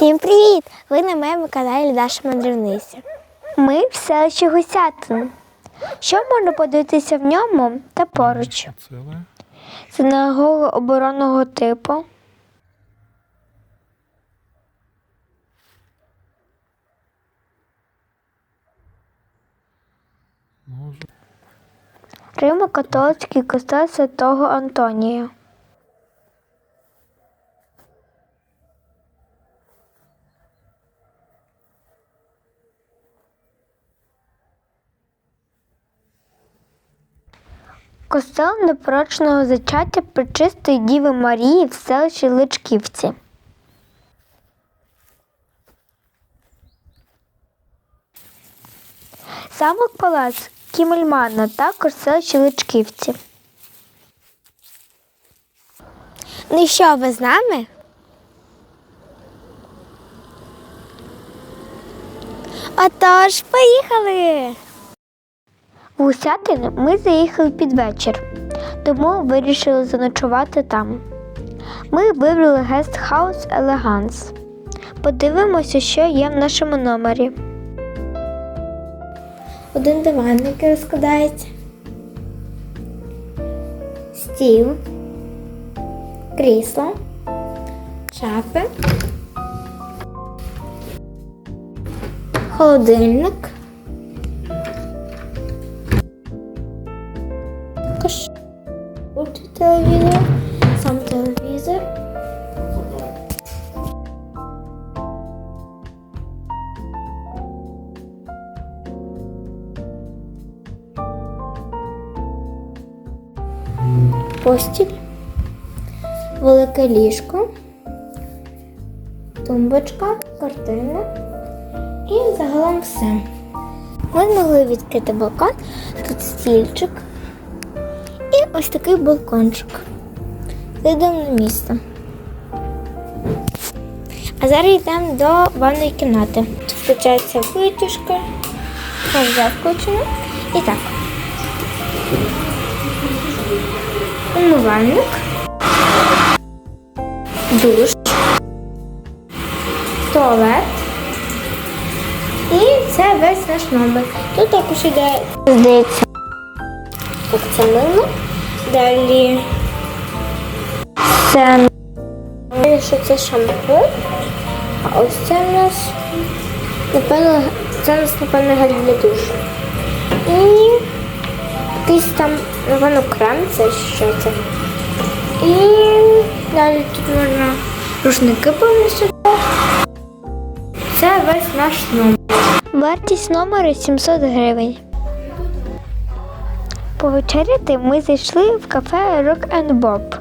Всім привіт! Ви на моєму каналі Даша Мандрівниця. Ми в селищі Гусятин. Що можна подивитися в ньому та поруч? Ціле. Синагога оборонного типу. Римо-католицький костел Святого Антонія. Костел непорочного зачаття Пречистої Діви Марії в селищі Личківці. Замок Палац Кімельмана, також селищі Личківці. Ну що, ви з нами? Отож, поїхали! В ми заїхали під вечір, тому вирішили заночувати там. Ми вибрали гестхаус Елеганс. Подивимося, що є в нашому номері. Один диван, який розкладається. Стіл, крісло, шафи, холодильник. Велике ліжко, тумбочка, картина і загалом все. Ми змогли відкрити балкон, тут стільчик і ось такий балкончик. Йдемо на місто. А зараз йдемо до ванної кімнати. Тут включається витяжка, вже включено. І так. Умивальник, душ, туалет. І це весь наш номер. Тут також іде, здається, так це мило. Далі це що це шампунь. А ось це в нас, напевно, це у нас, напевно, гель для душу. І якийсь там, напевно, крем, це що це. І далі тут можна рушники повністю. Це весь наш номер. Вартість номеру 700 гривень. Повечеряти ми зайшли в кафе Rock and Bob,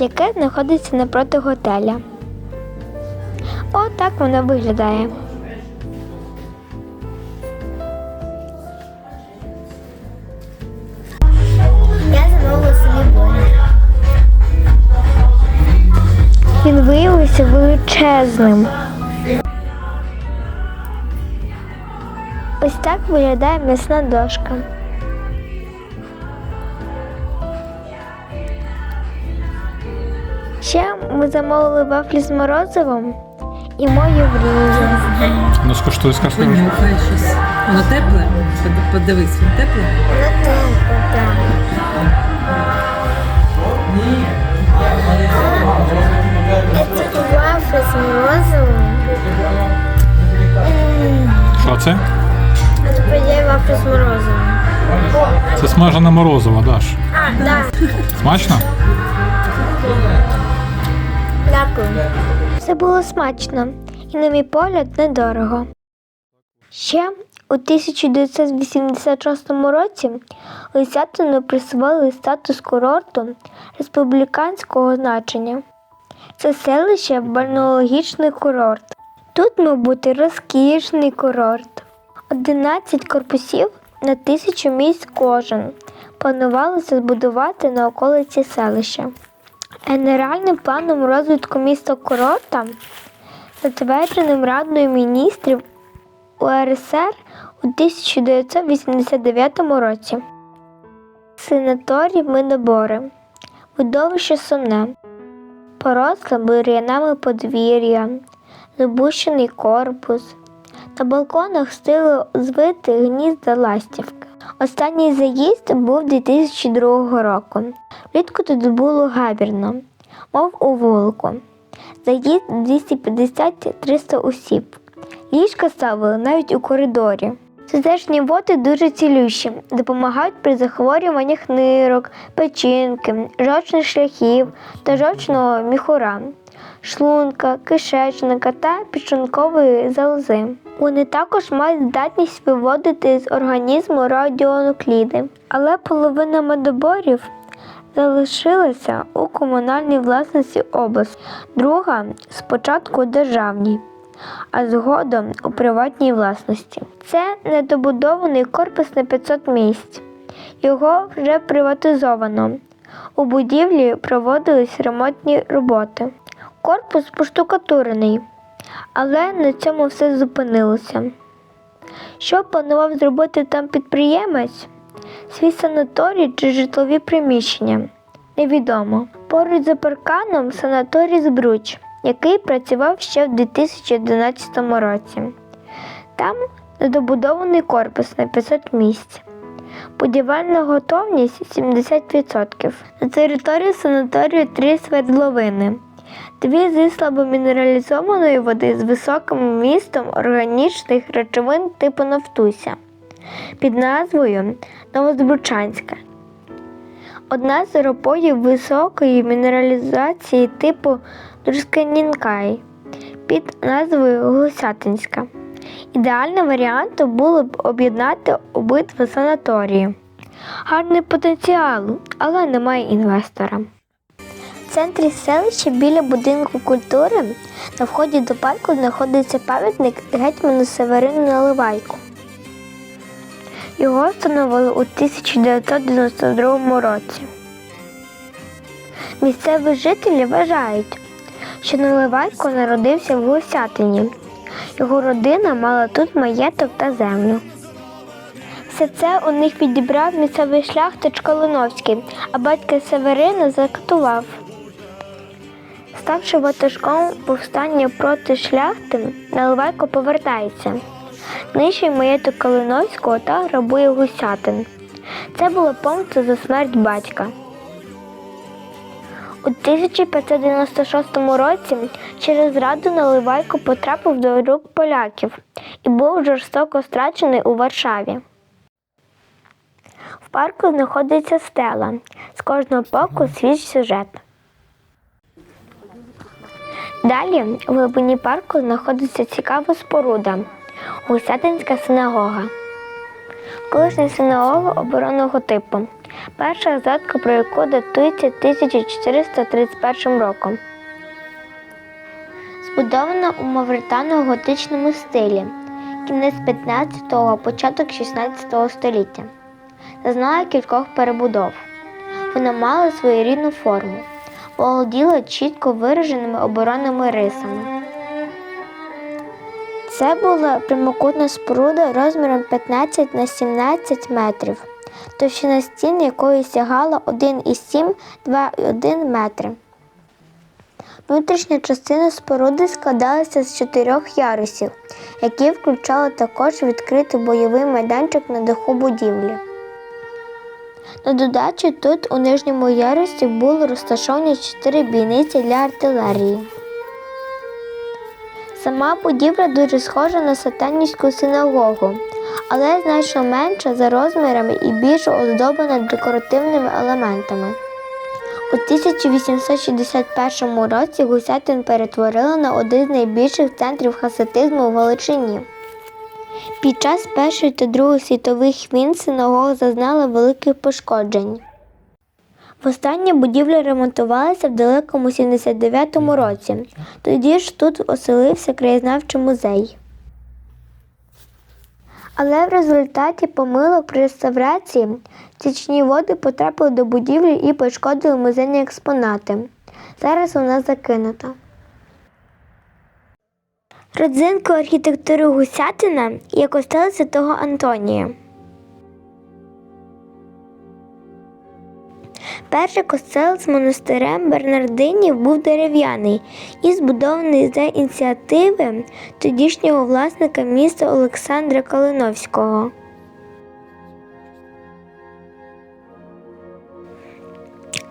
яке знаходиться напроти готеля. Отак воно виглядає. Величезним. Ось так виглядає м'ясна дошка. Ще ми замовили вафлі з морозивом і мою мрію. Ну скуштуй, скажи. Воно тепле? Под- Подивись, він тепле? Це? Тепер є з морозивом. Це смажене морозиво, Даш. А, так. Смачно? Дякую. Це було смачно і, на мій погляд, недорого. Ще у 1986 році Лисятину присвоїли статус курорту республіканського значення. Це селище бальнеологічний курорт. Тут мав бути розкішний курорт. 11 корпусів на тисячу місць кожен. Планувалося збудувати на околиці селища. Генеральним планом розвитку міста курорта, затвердженим Радою міністрів УРСР у 1989 році. Санаторій Минобори, видовище сумне, поросле бур'янами подвір'я, забущений корпус. На балконах стили звити гнізда ластівки. Останній заїзд був 2002 року. Влітку тут було габірно, мов у вулику. Заїзд 250-300 осіб. Ліжка ставили навіть у коридорі. Тутешні води дуже цілющі, допомагають при захворюваннях нирок, печінки, жовчних шляхів та жовчного міхура, шлунка, кишечника та підшлункової залози. Вони також мають здатність виводити з організму радіонукліди, але половина медоборів залишилася у комунальній власності області, друга спочатку державній, а згодом у приватній власності. Це недобудований корпус на 500 місць. Його вже приватизовано. У будівлі проводились ремонтні роботи. Корпус поштукатурений, але на цьому все зупинилося. Що планував зробити там підприємець? Свій санаторій чи житлові приміщення? Невідомо. Поруч за парканом санаторій Збруч, який працював ще в 2011 році. Там недобудований корпус на 500 місць. Будівельна готовність 70%. На території санаторію три свердловини. Дві зі слабомінералізованої води з високим вмістом органічних речовин типу нафтуся під назвою Новозбручанська. Одна з ропоїв високої мінералізації типу Друсканінкай під назвою Гусятинська. Ідеальним варіантом було б об'єднати обидва санаторії. Гарний потенціал, але немає інвестора. Центрі селища біля будинку культури на вході до парку знаходиться пам'ятник гетьману Северину Наливайку. Його встановили у 1992 році. Місцеві жителі вважають, що Наливайко народився в Гусятині. Його родина мала тут маєток та землю. Все це у них відібрав місцевий шляхтич Колоновський, а батька Северина закатував. Ставши ватажком повстання проти шляхти, Наливайко повертається. Нижчий маєток Калиновського та грабує гусятин. Це було помста за смерть батька. У 1596 році через зраду Наливайко потрапив до рук поляків і був жорстоко страчений у Варшаві. В парку знаходиться стела. З кожного боку свій сюжет. Далі в глибині парку знаходиться цікава споруда Гусятинська синагога. Колишня синагога оборонного типу. Перша згадка про яку датується 1431 роком. Збудована у мавритано-готичному стилі кінець 15-го, початок 16 століття. Зазнала кількох перебудов. Вона мала своєрідну форму, володіла чітко вираженими оборонними рисами. Це була прямокутна споруда розміром 15 на 17 метрів, товщина стін якої сягала 1,7-2,1 метри. Внутрішня частина споруди складалася з чотирьох ярусів, які включали також відкритий бойовий майданчик на даху будівлі. На додачу тут у нижньому ярусі були розташовані чотири бійниці для артилерії. Сама будівля дуже схожа на сатанівську синагогу, але значно менша за розмірами і більш оздоблена декоративними елементами. У 1861 році Гусятин перетворили на один з найбільших центрів хасидизму в Галичині. Під час Першої та Другої світових війн синагога зазнала великих пошкоджень. Востаннє будівля ремонтувалася в далекому 79-му році. Тоді ж тут оселився краєзнавчий музей. Але в результаті помилок при реставрації стічні води потрапили до будівлі і пошкодили музейні експонати. Зараз вона закинута. Родзинкою архітектури Гусятина є костел Святого Антонія. Перший костел з монастирем Бернардинів був дерев'яний і збудований за ініціативи тодішнього власника міста Олександра Калиновського.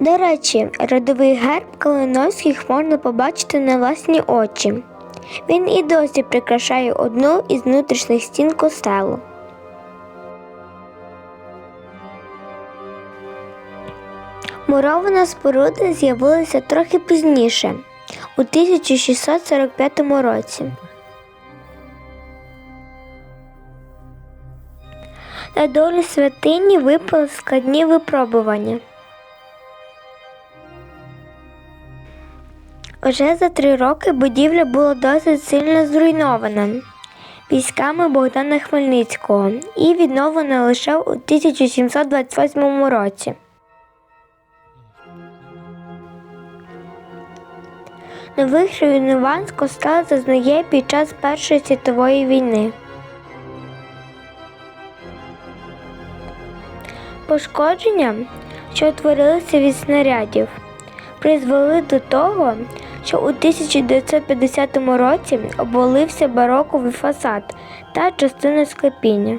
До речі, родовий герб Калиновських можна побачити на власні очі. Він і досі прикрашає одну із внутрішніх стін костелу. Мурована споруда з'явилася трохи пізніше, у 1645 році. На долю святині випали складні випробування. Уже за три роки будівля була досить сильно зруйнована військами Богдана Хмельницького і відновлена лише у 1728 році. Нових руйнувань костел зазнає під час Першої світової війни. Пошкодження, що утворилися від снарядів, призвели до того, що у 1950 році обвалився бароковий фасад та частина склепіння.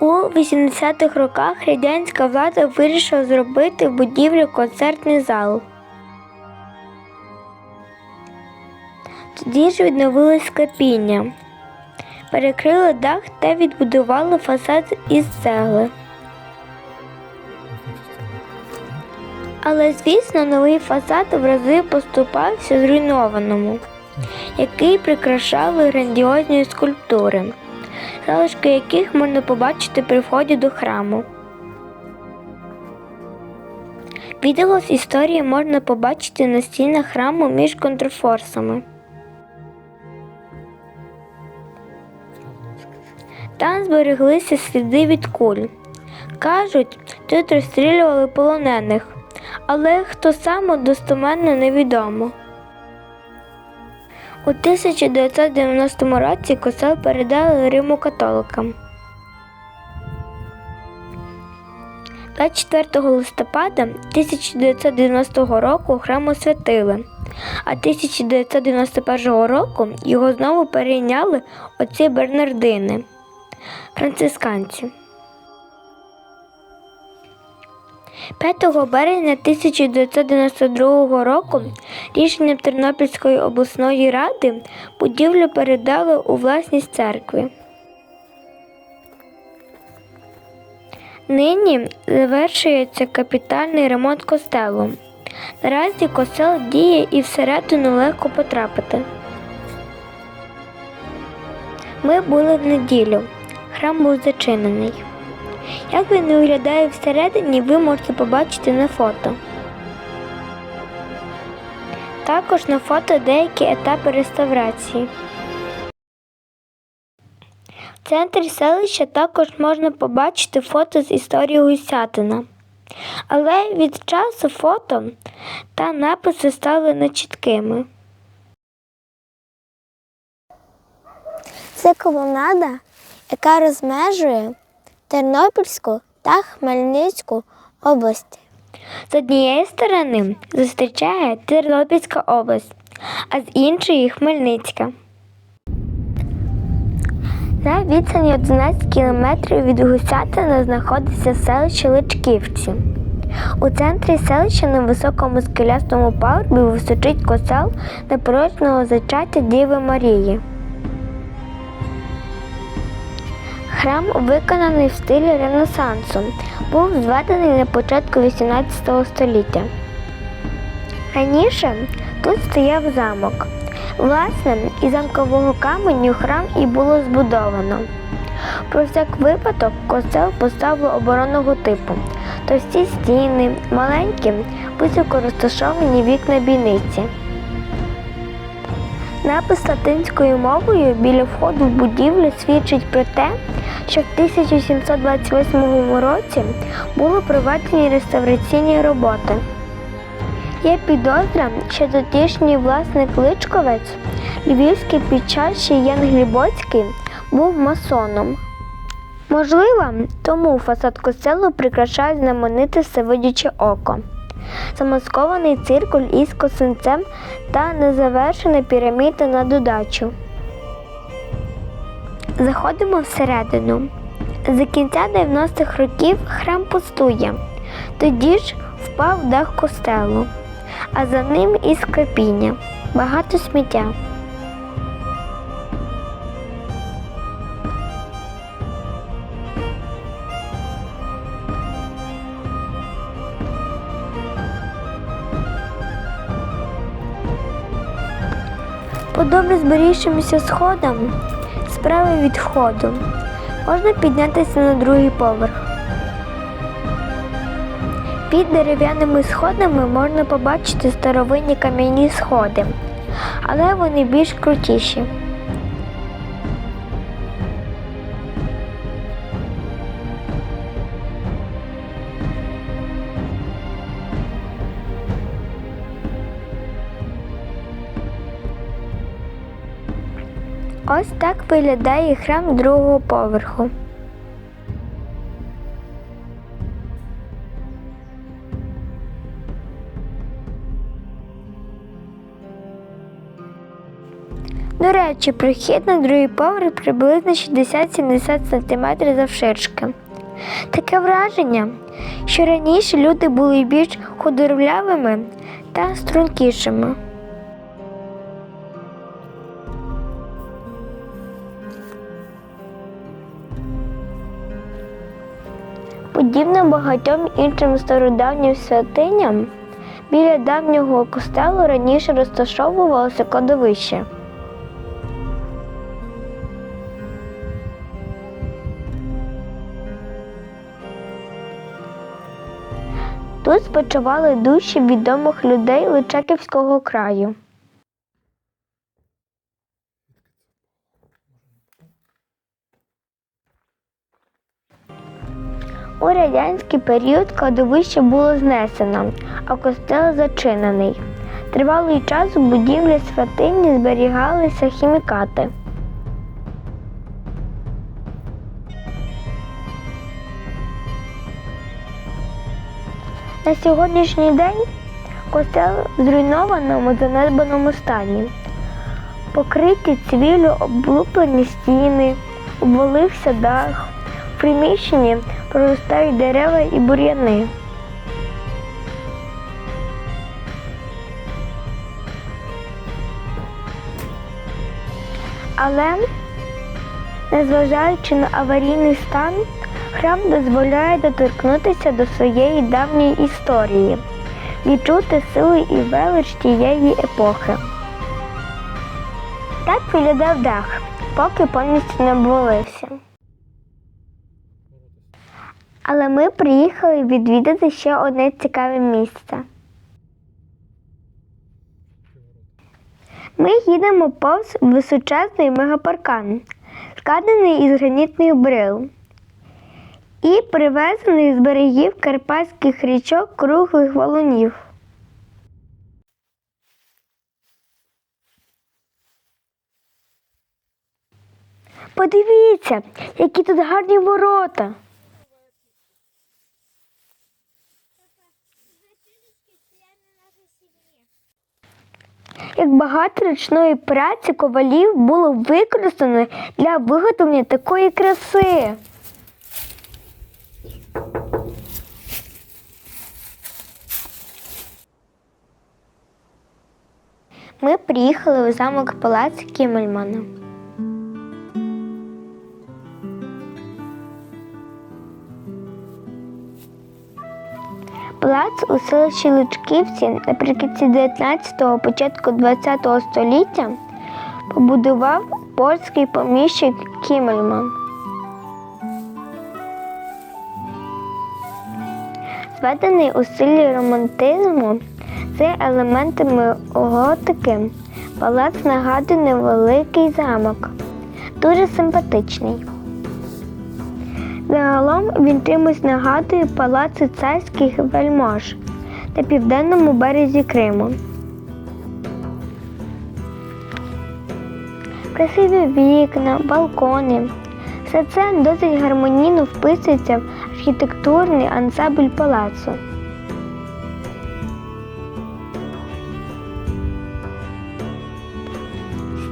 У 80-х роках радянська влада вирішила зробити в будівлі концертний зал. Тоді ж відновили склепіння, перекрили дах та відбудували фасад із цегли. Але, звісно, новий фасад в рази поступався зруйнованому, який прикрашали грандіозні скульптури, залишки яких можна побачити при вході до храму. Відео з історії можна побачити на стінах храму між контрфорсами. Там збереглися сліди від куль. Кажуть, тут розстрілювали полонених, але хто саме достоменно невідомо. У 1990 році костел передали Риму католикам. 24 листопада 1990 року храм освятили, а 1991 року його знову перейняли отці Бернардини, францисканці. 5 березня 1992 року рішенням Тернопільської обласної ради будівлю передали у власність церкви. Нині завершується капітальний ремонт костелу. Наразі костел діє і всередину легко потрапити. Ми були в неділю. Храм був зачинений. Як він виглядає всередині, ви можете побачити на фото. Також на фото деякі етапи реставрації. В центрі селища також можна побачити фото з історії Гусятина. Але від часу фото та написи стали нечіткими. Це колонада, яка розмежує Тернопільську та Хмельницьку області. З однієї сторони зустрічає Тернопільська область, а з іншої Хмельницька. На відстані 11 кілометрів від Гусятина знаходиться селище Личківці. У центрі селища на високому скелястому пагорбі височить косел непорочного зачаття Діви Марії. Храм виконаний в стилі Ренесансу, був зведений на початку 18 століття. Раніше тут стояв замок. Власне, із замкового каменю храм і було збудовано. Про всяк випадок костел поставили оборонного типу. Товсті стіни, маленькі, високо розташовані вікна бійниці. Напис латинською мовою біля входу в будівлю свідчить про те, що в 1728 році були проведені реставраційні роботи. Є підозра, що тодішній власник Личковець, львівський підчащий Ян Глібоцький, був масоном. Можливо, тому фасад костелу прикрашає знамените всевидяче око. Замаскований циркуль із косинцем та незавершена піраміда на додачу. Заходимо всередину. За кінця 90-х років храм пустує. Тоді ж впав дах костелу, а за ним і скрипіння. Багато сміття. По добре зберігшимся сходам справи від входу можна піднятися на другий поверх. Під дерев'яними сходами можна побачити старовинні кам'яні сходи, але вони більш крутіші. Ось так виглядає храм другого поверху. До речі, прохід на другий поверх приблизно 60-70 см завширшки. Таке враження, що раніше люди були більш худорлявими та стрункішими. Подібно багатьом іншим стародавнім святиням, біля давнього костелу раніше розташовувалося кладовище. Тут спочивали душі відомих людей Личаківського краю. У радянський період кладовище було знесено, а костел зачинений. Тривалий час у будівлі святині зберігалися хімікати. На сьогоднішній день костел в зруйнованому занедбаному стані. Покриті цвіллю облуплені стіни, обвалився дах. Приміщенні проростають дерева і бур'яни. Але, незважаючи на аварійний стан, храм дозволяє доторкнутися до своєї давньої історії, відчути сили і велич тієї епохи. Так виглядав дах, поки повністю не обвалився. Але ми приїхали відвідати ще одне цікаве місце. Ми їдемо повз височезний мегапаркан, складений із гранітних брил і привезений з берегів карпатських річок круглих валунів. Подивіться, які тут гарні ворота. Як багато ручної праці ковалів було використано для виготовлення такої краси. Ми приїхали у замок Палац Кімельмана. Палац у селищі Лучківці наприкінці 19-го, початку 20-го століття побудував польський поміщик Кімельман. Зведений у стилі романтизму з елементами готики, палац нагадує невеликий замок, дуже симпатичний. Загалом він чимось нагадує палаци царських вельмож на південному березі Криму. Красиві вікна, балкони, Все це досить гармонійно вписується в архітектурний ансамбль палацу.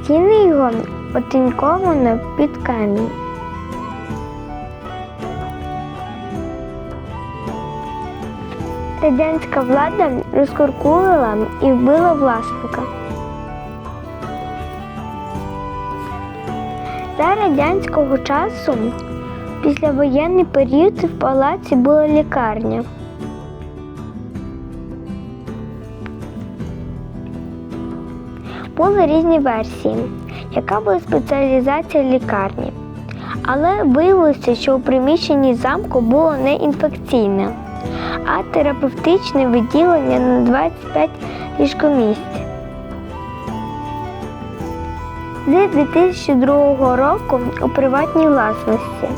Стіни його отиньковано під камінь. Радянська влада розкуркулила і вбила власника. За радянського часу післявоєнний період в палаці була лікарня. Були різні версії, яка була спеціалізація лікарні. Але виявилося, що у приміщенні замку було не інфекційне, а терапевтичне відділення на 25 ліжкомісць. З 2002 року у приватній власності.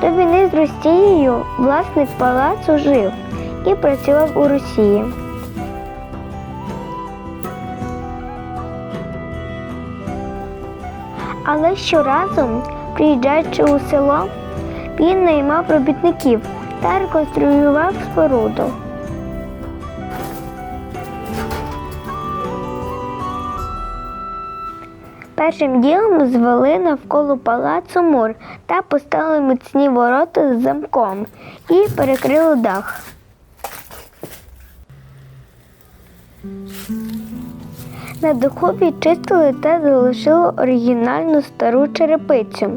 До війни з Росією власник палацу жив і працював у Росії. Але щоразу, приїжджаючи у село, він наймав робітників та реконструював споруду. Першим ділом звели навколо палацу мур та поставили міцні ворота з замком і перекрили дах. На даху відчистили та залишили оригінальну стару черепицю.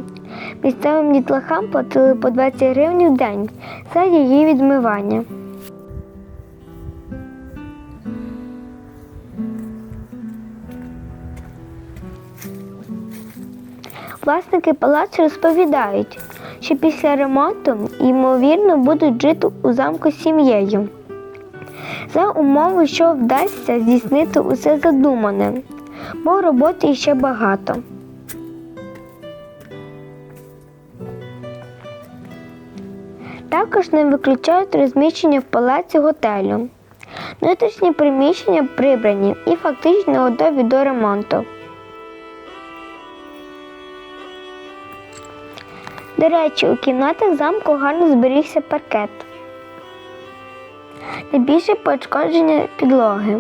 Місцевим дітлахам платили по 20 гривень в день за її відмивання. Власники палацу розповідають, що після ремонту ймовірно будуть жити у замку з сім'єю. За умови, що вдасться здійснити усе задумане, бо роботи ще багато. Також не виключають розміщення в палаці готелю. Внутрішні приміщення прибрані і фактично готові до ремонту. До речі, у кімнатах замку гарно зберігся паркет. Найбільше пошкодження підлоги.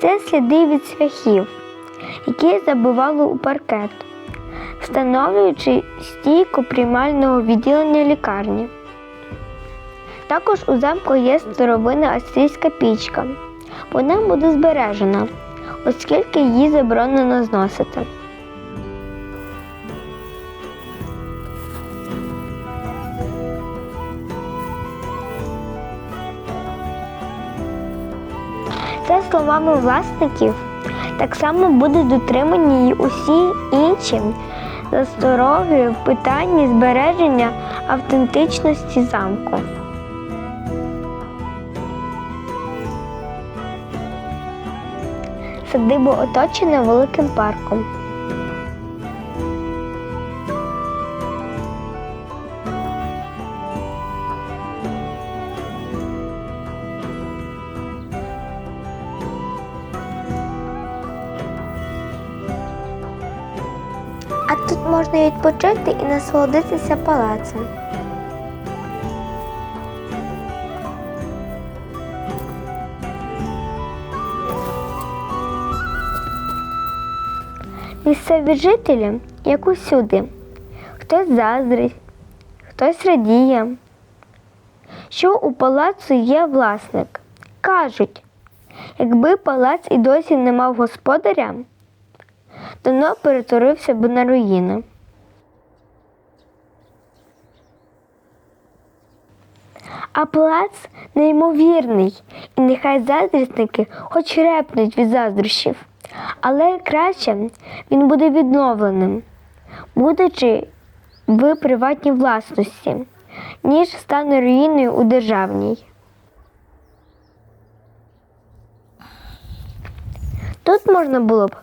Це сліди від свяхів, які забивали у паркет, встановлюючи стійку приймального відділення лікарні. Також у замку є старовинна австрійська пічка. Вона буде збережена, оскільки її заборонено зносити. За словами власників, так само будуть дотримані й усі інші застороги в питанні збереження автентичності замку. Садиба оточена великим парком. А тут можна відпочити і насолодитися палацем. Місцеві жителі, як усюди, хтось заздрить, хтось радіє, що у палацу є власник. Кажуть, якби палац і досі не мав господаря, давно перетворився б на руїни. А палац неймовірний, і нехай заздрісники хоч репнуть від заздрощів, але краще він буде відновленим, будучи в приватній власності, ніж стане руїною у державній. Тут можна було б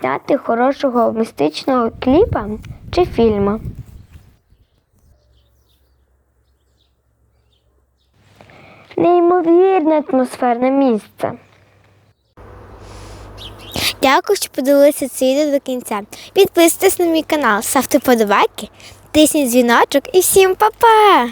зняти хорошого містичного кліпа чи фільму. Неймовірне атмосферне місце. Дякую, що подивилися це відео до кінця. Підписуйтесь на мій канал, ставте подобайки тисніть дзвіночок і всім па-па!